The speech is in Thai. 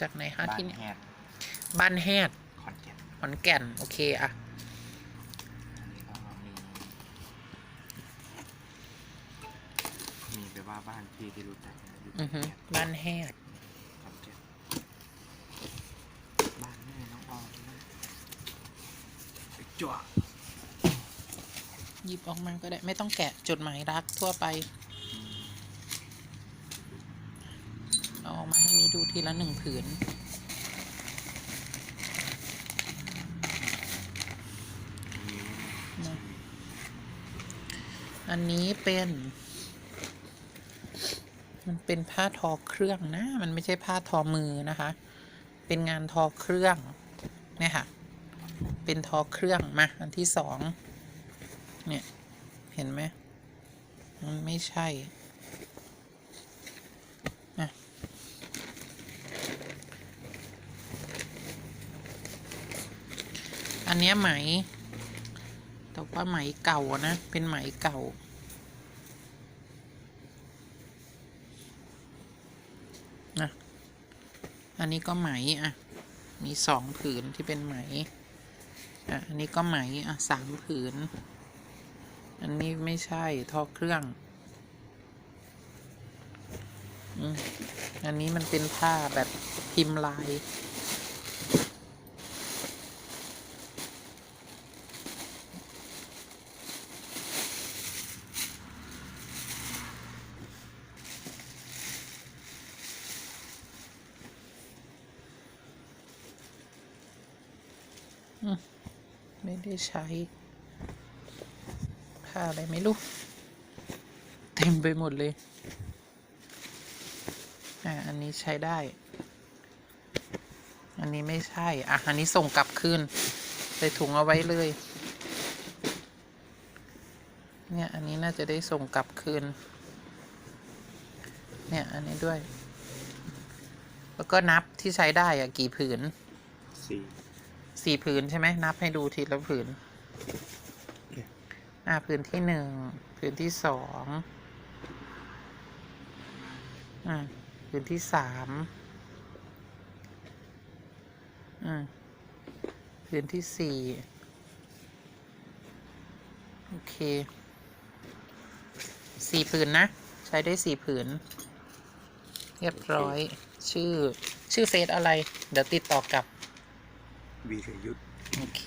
จากไหนคะบ้านที่นี่แฮดบ้านแฮดขอนแก่นขอนแก่น โอเคอะอันนี้ก็มีมีไปว่าบ้านพี่ที่รู้จักนะอยู่ขอืออนฮึแก่นบ้านแฮดขอนแก่นบ้านแม่น้องออมนะไปจั่วหยิบออกมาก็ได้ ไม่ต้องแกะจดหมายรักทั่วไป อืม เอาออกมาให้มีดูทีละหนึ่งผืนอันนี้นะอันนี้เป็น มันเป็นผ้าทอเครื่องนะ มันไม่ใช่ผ้าทอมือนะคะ เป็นงานทอเครื่อง เนี่ยค่ะ เป็นทอเครื่องมา อันที่สอง เนี่ย เห็นไหมมันไม่ใช่ อันนี้ไหม แต่ว่าไหมเก่านะ เป็นไหมเก่า นะ อันนี้ก็ไหมอะ มีสองผืนที่เป็นไหม อะ อันนี้ก็ไหมอะสามผืน อันนี้ไม่ใช่ท่อเครื่องอืมอันนี้มันเป็นผ้าแบบพิมพ์ลาย ไม่ได้ใช้ผ้าอะไรไม่รู้ เต็มไปหมดเลย อะอันนี้ใช้ได้ อันนี้ไม่ใช่ อะ อันนี้ส่งกลับคืนใส่ถุงเอาไว้เลย เนี่ย อันนี้น่าจะได้ส่งกลับคืน เนี่ย อันนี้ด้วย แล้วก็นับที่ใช้ได้อะกี่ผืนสี่ สี่ผืนใช่ไหมนับให้ดูทีละผืนอ่าผืนที่หนึ่งผืนที่สองอ่าผืนที่สามอ่าผืนที่สี่โอเคสี่ผืนนะ ใช้ได้สี่ผืน เรียบร้อย ชื่อ ชื่อเฟซอะไร เดี๋ยวติดต่อกลับ วีรยุทธโอเค